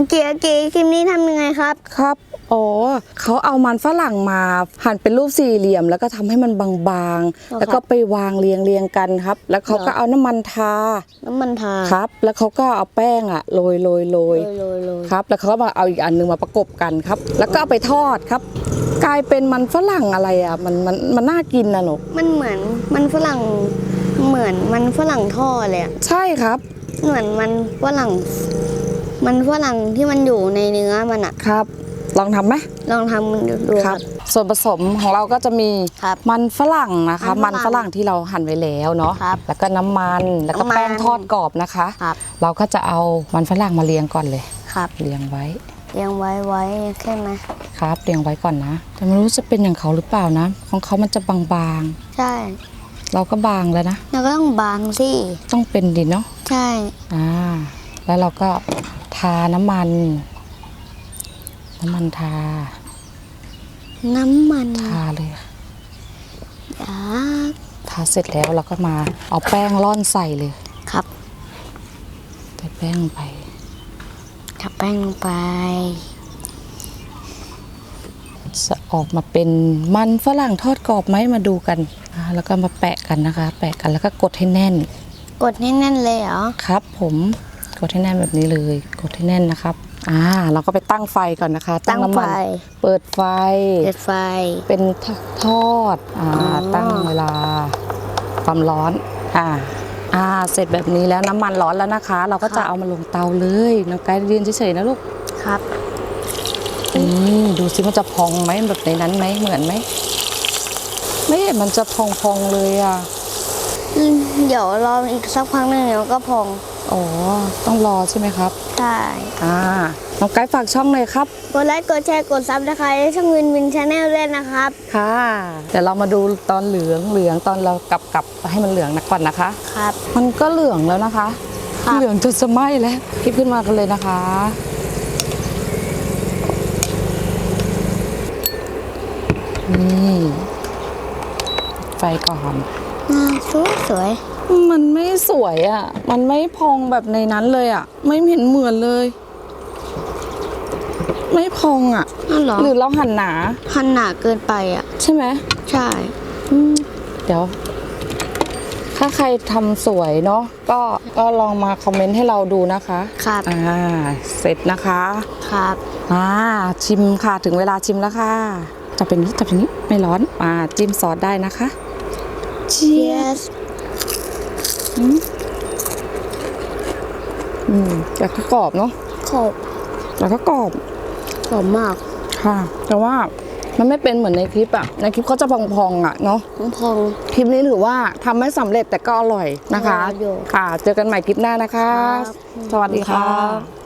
โอเคโอเคคลิปนี้ทำยังไงครับ ครับ อ๋อเขาเอามันฝรั่งมาหั่นเป็นรูปสี่เหลี่ยม แล้วก็ทำให้มันบางอ๋อๆแล้วก็ไปวางเรียงเรียงๆกันครับ แล้วเขาก็เหรอเอาน้ำมันทา น้ำมันทา ครับ แล้วเขาก็เอาแป้งอะโรยโรยโรโรยยโรยโรยครับ แล้วเขาก็มาเอาอีกอันหนึงมาประกบกันครับ แล้วก็เอาไปทอดครับ กลายเป็นมันฝรั่งอะไรอะมันมันมันน่ากินนะลูกมันเหมือนมันฝรั่งเหมือนมันฝรั่งทอดเลยอะใช่ครับ เหมือนมันฝรั่ง มันฝรั่งที่มันอยู่ในเนื้อมันอะครับ ลองทำไหมลองทำมันดูดูคครัรับบส่วนผสมของเราก็จะมีครับ มันฝรั่งนะคะ มัมันนฝฝรั่รั่งงที่เราหั่นไว้แล้วเนาะครับแล้วก็น้ำมันแล้วก็น้ำมันแป้งทอดกรอบนะคะ ครับ เราก็จะเอามันฝรั่งมาเรียงก่อนเลย ครับเรียงไว้เลี้ยงไว้ไว้ใช่ไหมครับ เรียงไว้ก่อนนะ แต่ไม่รู้จะเป็นอย่างเขาหรือเปล่านะ ของเขามันจะบางใช่ ๆ เราก็บางแล้วนะแล้วก็ต้องบางสิต้องเป็นดิเนาะใช่ อ่า แล้วเราก็ ทาน้ำมัน น้ำมันทา น้ำมันทาเลยยาทาเสร็จแล้วเราก็มาเอาแป้งร่อนใส่เลยครับใส่แป้งลงไปทับแป้งลงไป จะออกมาเป็นมันฝรั่งทอดกรอบไหมมาดูกันอ่าแล้วก็มาแปะกันนะคะ แปะกันแล้วก็กดให้แน่น กดให้แน่นเลยเหรอ ครับผม กดให้แน่นแบบนี้เลย กดให้แน่นนะครับ อ่า เราก็ไปตั้งไฟก่อนนะคะตั้งน้ำไฟมันเปิดไฟ เปิดไฟ เป็นทอด อ่า อ๋อ ตั้งเวลาความร้อน อ่า อ่า เสร็จแบบนี้แล้วน้ำมันร้อนแล้วนะคะ เราก็จะเอามาลงเตาเลยน้องไก่เรียนเฉยๆนะลูก ครับ อืมดูสิมันจะพองไหมแบบในนั้นไหมเหมือนไหมไม่เห็นมันจะพองๆเลยอะอืมเดี๋ยวรออีกสักพักหนึ่งเดี๋ยวก็พอง อ๋อ ต้องรอใช่ไหมครับ ใช่อ่าน้องไก่ฝากช่องเลยครับ กดไลค์ กดแชร์ กดซับสไครต์ช่องวินวินชาแนลด้วยนะครับ ค่ะ เดี๋ยวเรามาดูตอนเหลืองเหลืองตอนเรากลับกลับให้มันเหลืองนะก่อนนะคะ ครับ มันก็เหลืองแล้วนะคะ ครับ เหลืองจนจะไหม้แล้วคลิปขึ้นมากันเลยนะคะ นี่ ไฟก่อน น่าสวยสวย มันไม่สวยอะ่ะ มันไม่พองแบบในนั้นเลยอะ่ะ ไม่เห็นเหมือนเลย ไม่พองอะ่ะนั่นเหรอหรือเราหั่นหนาหันหนาเกินไปอะ ใช่ไหมใช่ อืมเดี๋ยว ถ้าใครทำสวยเนาะก็ก็ลองมาคอมเมนต์ให้เราดูนะคะครับ อ่า เสร็จนะคะ ครับอ่าชิมค่ะถึงเวลาชิมแล้วค่ะจับเป็นนี้จับเป็นนี้ไม่ร้อนอ่าจิ้มซอสได้นะคะ cheers อืมแต่ก็กรอบเนาะขอบแต่ก็กรอบขอบมากค่ะ แต่ว่ามันไม่เป็นเหมือนในคลิปอะในคลิปเขาจะพองๆอะเนาะ พองพองคลิปนี้ถือว่าทำไม่สำเร็จแต่ก็อร่อยนะคะ อร่อยอยู่ ค่ะ เจอกันใหม่คลิปหน้านะคะ ครับ สวัสดีค่ะครับ